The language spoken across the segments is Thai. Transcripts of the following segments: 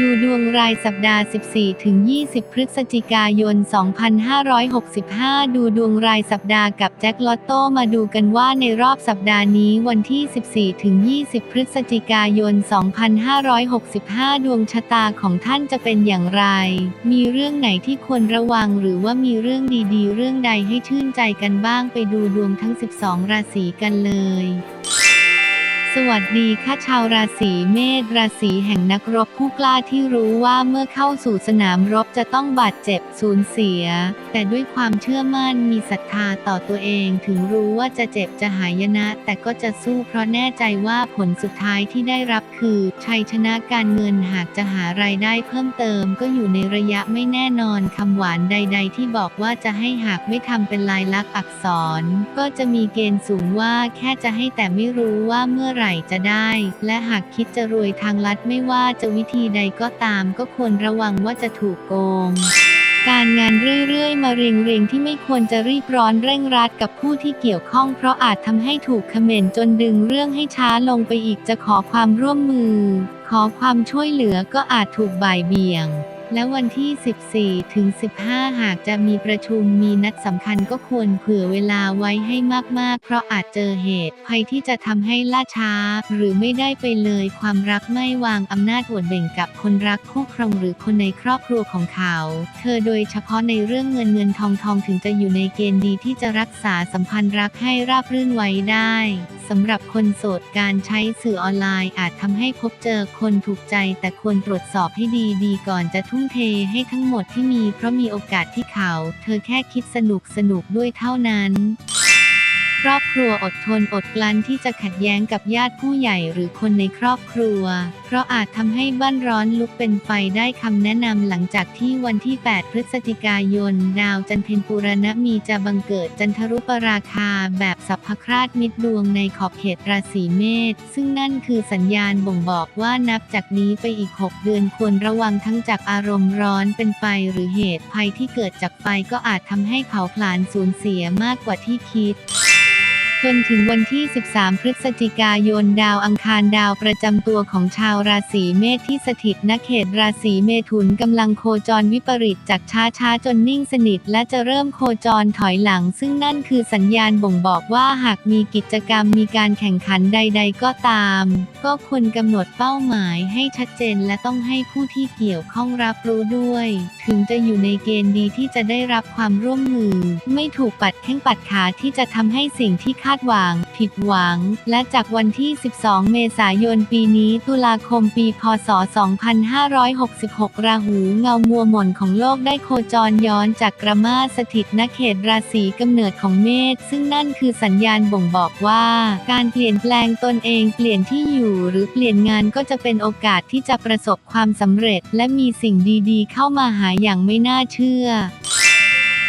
ดูดวงรายสัปดาห์ 14-20 พฤศจิกายน 2565 ดูดวงรายสัปดาห์กับแจ็คลอตโต้มาดูกันว่าในรอบสัปดาห์นี้วันที่ 14-20 พฤศจิกายน 2565 ดวงชะตาของท่านจะเป็นอย่างไร มีเรื่องไหนที่ควรระวังหรือว่ามีเรื่องดีๆ เรื่องใดให้ชื่นใจกันบ้างไปดูดวงทั้ง 12 ราศีกันเลย สวัสดีค่ะชาวราศีเมษราศีแห่งนักรบผู้กล้าที่รู้ว่าเมื่อเข้าสู่สนามรบจะต้องบาดเจ็บสูญเสียแต่ด้วยความเชื่อมั่นมีศรัทธาต่อตัวเองถึงรู้ว่าจะเจ็บจะหายนะ แต่ก็จะสู้เพราะแน่ใจว่าผลสุดท้ายที่ได้รับคือ ชัยชนะการเงินหากจะหารายได้เพิ่มเติมก็อยู่ในระยะไม่แน่นอนคำหวานใด ๆ ที่บอกว่าจะให้หากไม่ทำเป็นลายลักษณ์อักษร ก็จะมีเกณฑ์สูงว่าแค่จะให้แต่ไม่รู้ว่าเมื่อไหร่จะได้ และหากคิดจะรวยทางลัดไม่ว่าจะวิธีใดก็ตามก็ควรระวังว่าจะถูกโกง การงานเรื่อยๆ มาเร็งๆ ที่ไม่ควรจะรีบร้อนเร่งรัดกับผู้ที่เกี่ยวข้อง เพราะอาจทำให้ถูกเขม่นจนดึงเรื่องให้ช้าลงไปอีกจะขอความร่วมมือ ขอความช่วยเหลือก็อาจถูกบ่ายเบี่ยง และวันที่ 14 ถึง 15 หากจะมีประชุมมีนัดสำคัญก็ควรเผื่อเวลาไว้ให้มาก ๆ เพราะอาจเจอเหตุภัยที่จะทำให้ล่าช้า หรือไม่ได้ไปเลยความรักไม่วางอำนาจอวดเบ่งกับคนรักคู่ครองหรือคนในครอบครัวของเขา เธอโดยเฉพาะในเรื่องเงินเงินทองทองถึงจะอยู่ในเกณฑ์ดีที่จะรักษาสัมพันธ์รักให้ราบรื่นไว้ได้สำหรับคนโสดการใช้สื่อออนไลน์อาจทำให้พบเจอคนถูกใจแต่ควรตรวจสอบให้ดีดีๆก่อนจะทุ่มเทให้ทั้งหมดที่มีเพราะมีโอกาสที่เขา เธอแค่คิดสนุกสนุกด้วยเท่านั้น ครอบครัวอดทนอดกลั้นที่จะขัดแย้งกับญาติผู้ใหญ่หรือคนในครอบครัว เพราะอาจทำให้บ้านร้อนลุกเป็นไฟได้คำแนะนำหลังจากที่วันที่ 8 พฤศจิกายน ดาวจันทร์เพ็ญปุรณมีจะบังเกิดจันทรุปราคาแบบสัพพคราชมิดดวงในขอบเขตราศีเมษซึ่งนั่นคือสัญญาณบ่งบอกว่านับจากนี้ไปอีก 6 เดือนควรระวังทั้งจากอารมณ์ร้อนเป็นไฟหรือเหตุภัยที่เกิดจากไฟก็อาจทำให้เผาผลาญสูญเสียมากกว่าที่คิด จนถึงวันที่ 13 พฤศจิกายนดาวอังคารดาวประจำตัวของชาวราศีเมษที่สถิตณเขตราศีเมถุนกำลังโคจรวิปริตจากช้าช้าๆจนนิ่งสนิท และจะเริ่มโคจรถอยหลัง ซึ่งนั่นคือสัญญาณบ่งบอกว่าหากมีกิจกรรมมีการแข่งขันใด ๆ ก็ตาม ก็ควรกำหนดเป้าหมายให้ชัดเจนและต้องให้ผู้ที่เกี่ยวข้องรับรู้ด้วย ถึงจะอยู่ในเกณฑ์ดีที่จะได้รับความร่วมมือ ไม่ถูกปัดแข้งปัดขาที่จะทำให้สิ่งที่คาาดหวัง ผิดหวัง และจากวันที่ 12 เมษายนปีนี้ตุลาคมปีพศ 2566 ราหูเงามัวหม่นของโลกได้โคจรย้อนจากกระมาสถิตณเขตราศีกำเนิดของเมษซึ่งนั่นคือสัญญาณบ่งบอกว่า การเปลี่ยนแปลงตนเองเปลี่ยนที่อยู่หรือเปลี่ยนงานก็จะเป็นโอกาสที่จะประสบความสำเร็จ และมีสิ่งดีๆ เข้ามาหาอย่างไม่น่าเชื่อ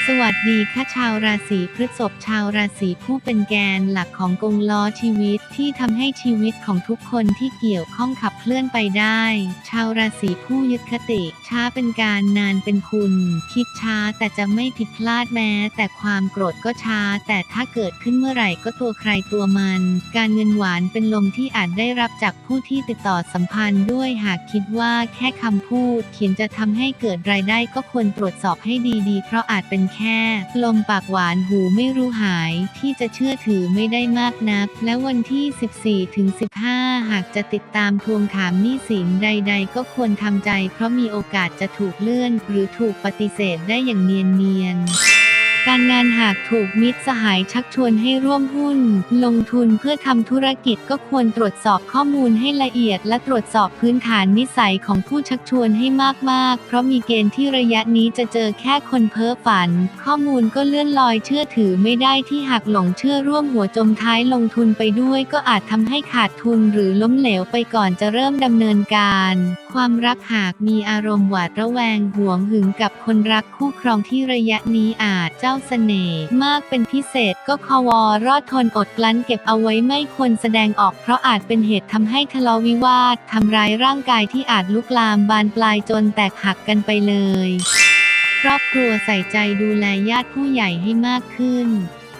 สวัสดีค่ะชาวราศีพฤษภชาวราศีผู้เป็นแกนหลักของกงล้อชีวิตที่ทำให้ชีวิตของทุกคนที่เกี่ยวข้องขับเคลื่อนไปได้ ชาวราศีผู้ยึดคติ ช้าเป็นการนานเป็นคุณ คิดช้าแต่จะไม่ผิดพลาดแม้ แต่ความโกรธก็ช้า แต่ถ้าเกิดขึ้นเมื่อไหร่ก็ตัวใครตัวมัน การเงินหวานเป็นลมที่อาจได้รับจากผู้ที่ติดต่อสัมพันธ์ด้วยหากคิดว่าแค่คำพูด เขียนจะทำให้เกิดรายได้ก็ควรตรวจสอบให้ดีๆ เพราะอาจเป็นแค่ลมปากหวานหูไม่รู้หายที่จะเชื่อถือไม่ได้มากนัก และวันที่ 14ถึง15 หากจะติดตามทวงถามหนี้สินใด ๆ ก็ควรทำใจ เพราะมีโอกาสจะถูกเลื่อน หรือถูกปฏิเสธได้อย่างเนียนๆ การงานหากถูกมิตรสหายชักชวนให้ร่วมหุ้น ลงทุนเพื่อทำธุรกิจก็ควรตรวจสอบข้อมูลให้ละเอียด และตรวจสอบพื้นฐานนิสัยของผู้ชักชวนให้มากๆ เพราะมีเกณฑ์ที่ระยะนี้จะเจอแค่คนเพ้อฝัน ข้อมูลก็เลื่อนลอยเชื่อถือไม่ได้ที่หากหลงเชื่อร่วมหัวจมท้ายลงทุนไปด้วย ก็อาจทำให้ขาดทุนหรือล้มเหลวไปก่อนจะเริ่มดำเนินการ ความรักหากมีอารมณ์หวาดระแวงหวงหึงกับคนรักคู่ครองที่ระยะนี้อาจเจ้าเสน่ห์มากเป็นพิเศษก็ควรอดทนอดกลั้นเก็บเอาไว้ไม่ควรแสดงออกเพราะอาจเป็นเหตุทำให้ทะเลาะวิวาททำร้ายร่างกายที่อาจลุกลามบานปลายจนแตกหักกันไปเลย ครอบครัวใส่ใจดูแลญาติผู้ใหญ่ให้มากขึ้น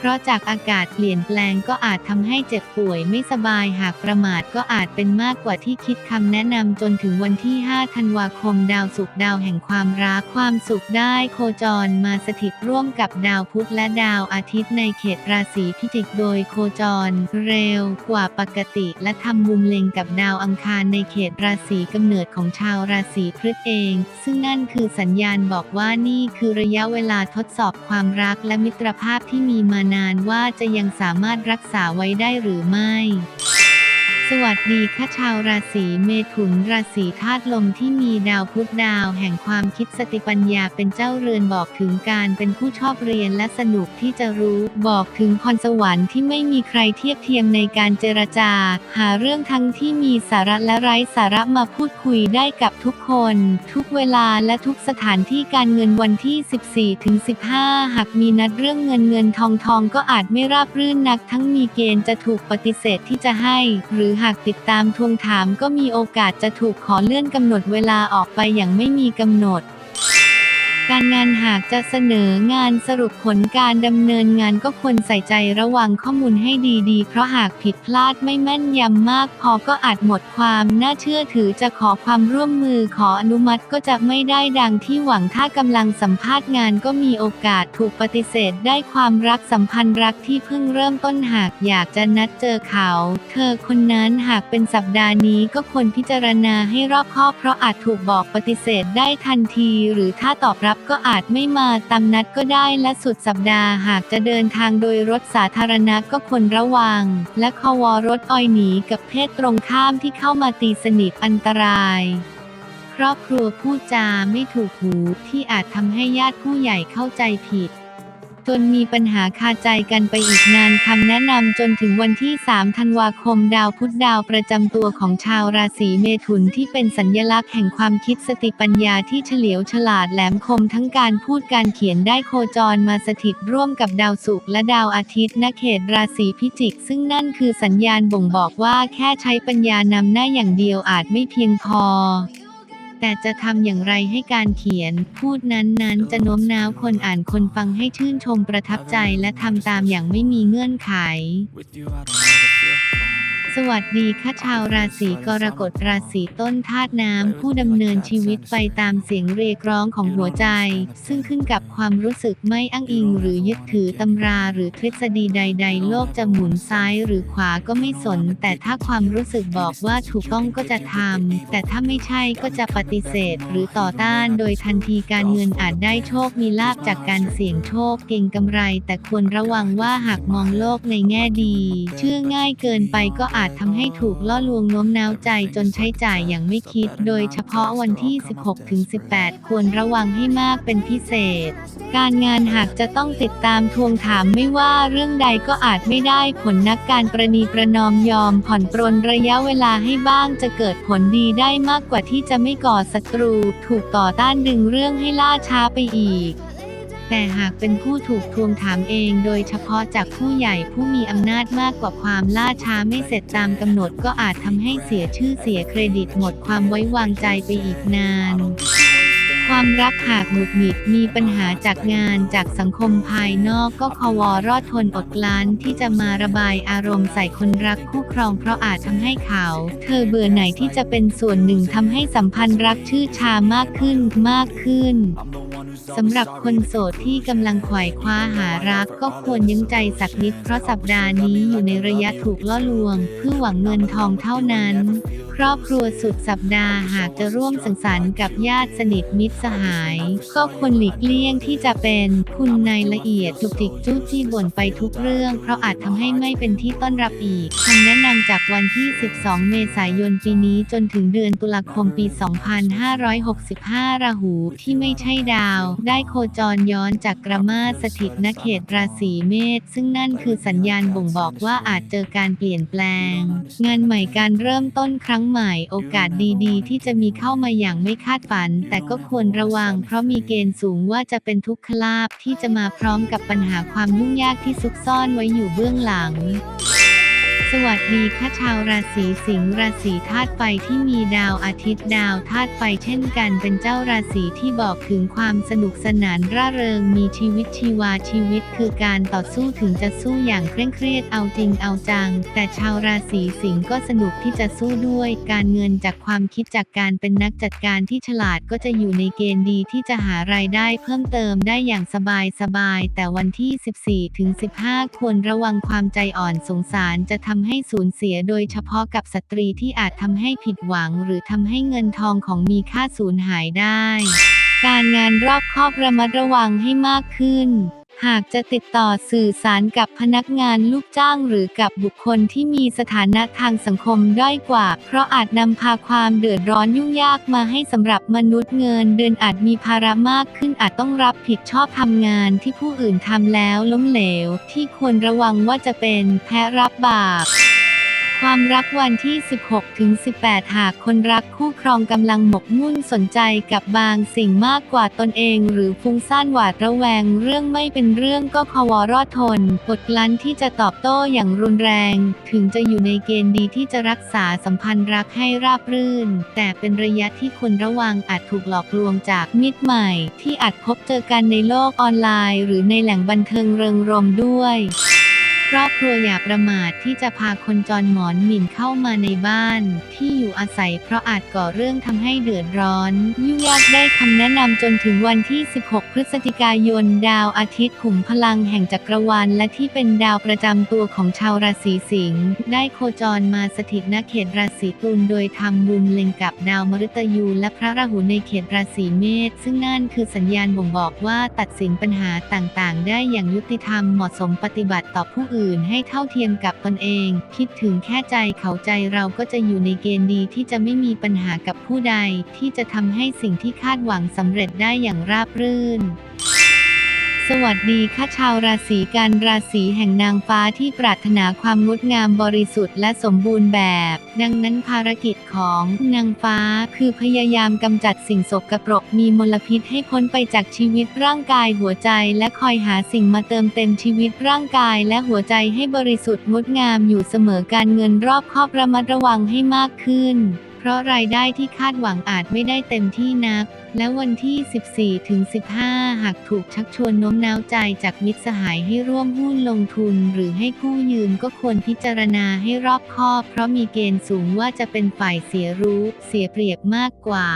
เพราะจากอากาศเปลี่ยนแปลงก็อาจทำให้เจ็บป่วยไม่สบายหากประมาทก็อาจเป็นมากกว่าที่คิดคำแนะนำจนถึงวันที่ 5 ธันวาคมดาวศุกดาวแห่งความรักความสุขได้โคจรมาสถิตร่วมกับดาวพุธและดาวอาทิตย์ในเขตราศีพิจิกโดยโคจร เร็วกว่าปกติ และทำมุมเล็งกับดาวอังคารในเขตราศีกำเนิดของชาวราศีพฤษเอง ซึ่งนั่นคือสัญญาณบอกว่านี่คือระยะเวลาทดสอบความรักและมิตรภาพที่มีมานานว่าจะยังสามารถรักษาไว้ได้หรือไม่ สวัสดีค่ะชาวราศีเมถุนราศีธาตุลมที่มีดาวพุธดาวแห่งความคิดสติปัญญาเป็นเจ้าเรือนบอกถึงการเป็นผู้ชอบเรียนและสนุกที่จะรู้บอกถึงพรสวรรค์ที่ไม่มีใครเทียบเทียมในการเจรจา หาเรื่องทั้งที่มีสาระและไร้สาระมาพูดคุยได้กับทุกคน ทุกเวลาและทุกสถานที่การเงินวันที่ 14ถึง15 หากมีนัดเรื่องเงินเงินทองทองก็อาจไม่ราบรื่นนัก ทั้งมีเกณฑ์จะถูกปฏิเสธที่จะให้ หรือหากติดตามทวงถามก็มีโอกาสจะถูกขอเลื่อนกำหนดเวลาออกไปอย่างไม่มีกำหนด การงานหากจะเสนองานสรุปผลการดำเนินงานก็ควรใส่ใจระวังข้อมูลให้ดีๆ เพราะหากผิดพลาดไม่แม่นยำมาก พอก็อาจหมดความน่าเชื่อถือจะขอความร่วมมือขออนุมัติก็จะไม่ได้ดังที่หวังถ้ากำลังสัมภาษณ์งานก็มีโอกาสถูกปฏิเสธได้ความรักสัมพันธ์รักที่เพิ่งเริ่มต้นหากอยากจะนัดเจอเขา เธอคนนั้นหากเป็นสัปดาห์นี้ก็ควรพิจารณาให้รอบคอบเพราะอาจถูกบอกปฏิเสธได้ทันที หรือถ้าตอบรับก็อาจไม่มาตามนัดก็ได้และสุดสัปดาห์หากจะเดินทางโดยรถสาธารณะก็ควรระวัง และคอวอรถอ้อยหนีกับเพศตรงข้ามที่เข้ามาตีสนิทอันตรายครอบครัวผู้จาไม่ถูกหูที่อาจทำให้ญาติผู้ใหญ่เข้าใจผิด จนมีปัญหาคาใจกันไปอีกนานคำแนะนำจนถึงวันที่ 3 ธันวาคมดาวพุธดาวประจำตัวของชาวราศีเมถุนที่เป็นสัญญลักษณ์แห่งความคิดสติปัญญาที่เฉลียวฉลาดแหลมคมทั้งการพูดการเขียนได้โคจรมาสถิตร่วมกับดาวศุกร์และดาวอาทิตย์ณเขตราศีพิจิก ซึ่งนั่นคือสัญญาณบ่งบอกว่าแค่ใช้ปัญญานำหน้าอย่างเดียวอาจไม่เพียงพอ แต่จะทำอย่างไรให้การเขียน พูดนั้นๆ จะโน้มน้าวคนอ่านคนฟังให้ชื่นชมประทับใจและทำตามอย่างไม่มีเงื่อนไข สวัสดีค่ะชาวราศีกรกฎราศีต้นธาตุน้ำผู้ดำเนินชีวิตไปตามเสียงเรียกร้องของหัวใจ ซึ่งขึ้นกับความรู้สึกไม่อ้างอิง หรือยึดถือตำราหรือทฤษฎีใด ๆ โลกจะหมุนซ้ายหรือขวาก็ไม่สน แต่ถ้าความรู้สึกบอกว่าถูกต้องก็จะทำแต่ถ้าไม่ใช่ก็จะปฏิเสธ หรือต่อต้านโดยทันทีการเงินอาจได้โชคมีลาบจากการเสี่ยงโชคเก่งกำไร แต่ควรระวังว่าหากมองโลกในแง่ดี เชื่อง่ายเกินไปก็อาจาจทำให้ถูกล่อลวงโน้มน้าวใจจนใช้จ่ายอย่างไม่คิด โดยเฉพาะวันที่ 16-18 ควรระวังให้มากเป็นพิเศษ การงานหากจะต้องติดตามทวงถามไม่ว่าเรื่องใดก็อาจไม่ได้ผลนักการประนีประนอมยอมผ่อนปรนระยะเวลาให้บ้างจะเกิดผลดีได้มากกว่าที่จะไม่ก่อศัตรู ถูกต่อต้านดึงเรื่องให้ล่าช้าไปอีก แต่หากเป็นผู้ถูกทวงถามเองโดยเฉพาะจากผู้ใหญ่ผู้มีอำนาจมากกว่าความล่าช้าไม่เสร็จตามกำหนดก็อาจทำให้เสียชื่อเสียเครดิตหมดความไว้วางใจไปอีกนาน ความรักหากหงุดหงิดมีปัญหาจากงานจากสังคมภายนอกก็คอวอรอดทนอดกลั้นที่จะมาระบายอารมณ์ใส่คนรักคู่ครองเพราะอาจทำให้เขา เธอเบื่อไหนที่จะเป็นส่วนหนึ่งทำให้สัมพันธ์รักชื่อชามากขึ้นมากขึ้น สำหรับคนโสดที่กำลังขวายคว้าหารักก็ควรยั้งใจสักนิดเพราะสัปดาห์นี้อยู่ในระยะถูกล่อลวง เพื่อหวังเงินทองเท่านั้น รอบครัวสุดสัปดาห์หากจะร่วมสังสรรค์กับญาติสนิทมิตรสหาย ก็ควรหลีกเลี่ยงที่จะเป็นคุณนายละเอียดจุกจิกจู้จี้บ่นไปทุกเรื่อง เพราะอาจทำให้ไม่เป็นที่ต้อนรับอีกคำแนะนำจากวันที่ 12 เมษายนปีนี้จนถึงเดือนตุลาคมปี 2565 ราหูที่ไม่ใช่ดาว ได้โคจรย้อนจากกระมาสถิตณเขตราศีเมษซึ่งนั่นคือสัญญาณบ่งบอกว่าอาจเจอการเปลี่ยนแปลง งานใหม่การเริ่มต้นครั้งใหม่ โอกาสดีๆ ที่จะมีเข้ามาอย่างไม่คาดฝัน แต่ก็ควรระวัง เพราะมีเกณฑ์สูงว่าจะเป็นทุกขลาบที่จะมาพร้อมกับปัญหาความยุ่งยากที่ซุกซ่อนไว้อยู่เบื้องหลัง สวัสดีค่ะชาวราศีสิงห์ราศีธาตุไฟที่มีดาวอาทิตย์ดาวธาตุไฟเช่นกันเป็นเจ้าราศีที่บอกถึงความสนุกสนานร่าเริงมีชีวิตชีวาชีวิตคือการต่อสู้ถึงจะสู้อย่างเคร่งเครียดเอาจริงเอาจัง แต่ชาวราศีสิงห์ก็สนุกที่จะสู้ด้วย การเงินจากความคิดจากการเป็นนักจัดการที่ฉลาดก็จะอยู่ในเกณฑ์ดีที่จะหารายได้เพิ่มเติมได้อย่างสบายสบายแต่วันที่ 14ถึง15 ควรระวังความใจอ่อนสงสารจะทำให้สูญเสียโดยเฉพาะกับสตรีที่อาจทำให้ผิดหวัง หรือทำให้เงินทองของมีค่าสูญหายได้ การงานรอบคอบระมัดระวังให้มากขึ้น หากจะติดต่อสื่อสารกับพนักงานลูกจ้างหรือกับบุคคลที่มีสถานะทางสังคมด้อยกว่า เพราะอาจนำพาความเดือดร้อนยุ่งยากมาให้สำหรับมนุษย์เงินเดือนอาจมีภาระมากขึ้นอาจต้องรับผิดชอบทำงานที่ผู้อื่นทำแล้วล้มเหลว ที่ควรระวังว่าจะเป็นแพ้รับบาป ความรักวันที่ 16 ถึง 18 หากคนรักคู่ครองกำลังหมกมุ่นสนใจกับบางสิ่งมากกว่าตนเอง หรือฟุ้งซ่านหวาดระแวง เรื่องไม่เป็นเรื่องก็ขวรอดทนกดลั้นที่จะตอบโต้อย่างรุนแรง ถึงจะอยู่ในเกณฑ์ดีที่จะรักษาสัมพันธ์รักให้ราบรื่น แต่เป็นระยะที่ควรระวังอาจถูกหลอกลวงจากมิตรใหม่ ที่อาจพบเจอกันในโลกออนไลน์ หรือในแหล่งบันเทิงเริงรมด้วย ครอบครัวอย่าประมาทที่จะพาคนจรหมอนหมิ่นเข้ามาในบ้าน ที่อยู่อาศัยเพราะอาจก่อเรื่องทำให้เดือดร้อนยุ่งยากได้คำแนะนำจนถึงวันที่ 16 พฤศจิกายน ดาวอาทิตย์ขุมพลังแห่งจักรวาลและที่เป็นดาวประจำตัวของชาวราศีสิงห์ได้โคจรมาสถิตณเขตราศีตุลโดยทำบุมเล็งกับดาวมฤตยูและพระราหูในเขตราศีเมษซึ่งนั่นคือสัญญาณบ่งบอกว่าตัดสินปัญหาต่างๆ ได้อย่างยุติธรรมเหมาะสมปฏิบัติต่อผู้อื่นให้เท่าเทียมกับตนเอง คิดถึงแค่ใจเขาใจเราก็จะอยู่ในเกณฑ์ดีที่จะไม่มีปัญหากับผู้ใด ที่จะทำให้สิ่งที่คาดหวังสำเร็จได้อย่างราบรื่น วัสดีค่ะชาวราศีกันราศีแห่งนางฟ้าที่ปรารถนาความงดงามบริสุทธิ์และสมบูรณ์แบบ ดังนั้นภารกิจของนางฟ้าคือพยายามกำจัดสิ่งสกปรกมีมลพิษให้พ้นไปจากชีวิตร่างกายหัวใจ และคอยหาสิ่งมาเติมเต็มชีวิตร่างกาย และหัวใจให้บริสุทธิ์งดงามอยู่เสมอการเงินรอบครอบระมัดระวังให้มากขึ้น เพราะรายได้ที่คาดหวังอาจไม่ได้เต็มที่นัก และวันที่ 14 ถึง 15 หากถูกชักชวนโน้มน้าวใจจากมิตรสหายให้ร่วมหุ้นลงทุน หรือให้กู้ยืมก็ควรพิจารณาให้รอบคอบ เพราะมีเกณฑ์สูงว่าจะเป็นฝ่ายเสียรู้ เสียเปรียบมากกว่า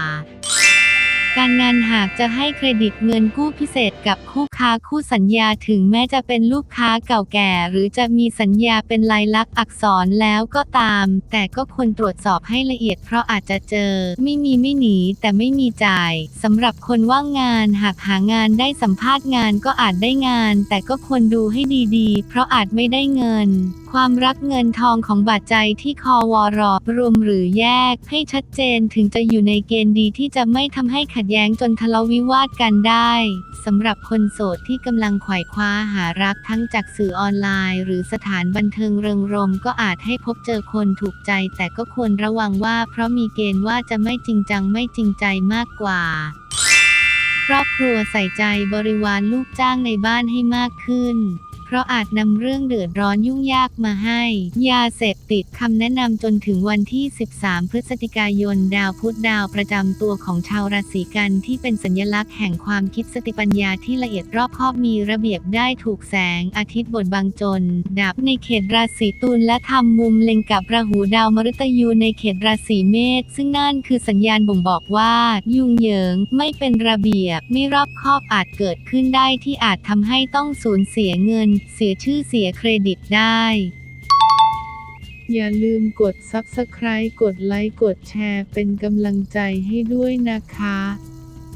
การงานหากจะให้เครดิตเงินกู้พิเศษกับคู่ค้าคู่สัญญาถึงแม้จะเป็นลูกค้าเก่าแก่ หรือจะมีสัญญาเป็นลายลักษณ์อักษรแล้วก็ตาม แต่ก็ควรตรวจสอบให้ละเอียดเพราะอาจจะเจอ ไม่มีไม่หนีแต่ไม่มีจ่ายสำหรับคนว่างงานหากหางานได้สัมภาษณ์งานก็อาจได้งาน แต่ก็ควรดูให้ดีๆ เพราะอาจไม่ได้เงิน ความรักเงินทองของบาดใจที่คอวอรอรวมหรือแยกให้ชัดเจนถึงจะอยู่ในเกณฑ์ดีที่จะไม่ทำให้ขัดแย้งจนทะเลาะวิวาทกันได้สำหรับคนโสดที่กำลังไขว่คว้าหารักทั้งจากสื่อออนไลน์ หรือสถานบันเทิงเริงรมย์ก็อาจให้พบเจอคนถูกใจ แต่ก็ควรระวังว่าเพราะมีเกณฑ์ว่าจะไม่จริงจังไม่จริงใจมากกว่า ครอบครัวใส่ใจบริวารลูกจ้างในบ้านให้มากขึ้น เพราะอาจนำเรื่องเดือดร้อนยุ่งยากมาให้ ยาเสพติดคำแนะนำจนถึงวันที่ 13 พฤศจิกายน ดาวพุธดาวประจำตัวของชาวราศีกันที่เป็นสัญลักษณ์แห่งความคิดสติปัญญาที่ละเอียดรอบคอบมีระเบียบได้ถูกแสงอาทิตย์บดบังจน ดับในเขตราศีตุลและทำมุมเล็งกับราหูดาวมฤตยูในเขตราศีเมษซึ่งนั่นคือสัญญาณบ่งบอกว่า ยุ่งเหยิงไม่เป็นระเบียบไม่รอบคอบอาจเกิดขึ้นได้ที่อาจทำให้ต้องสูญเสียเงินเสียชื่อเสียเครดิตได้ อย่าลืมกด Subscribe กดไลค์กดแชร์เป็นกำลังใจให้ด้วยนะคะ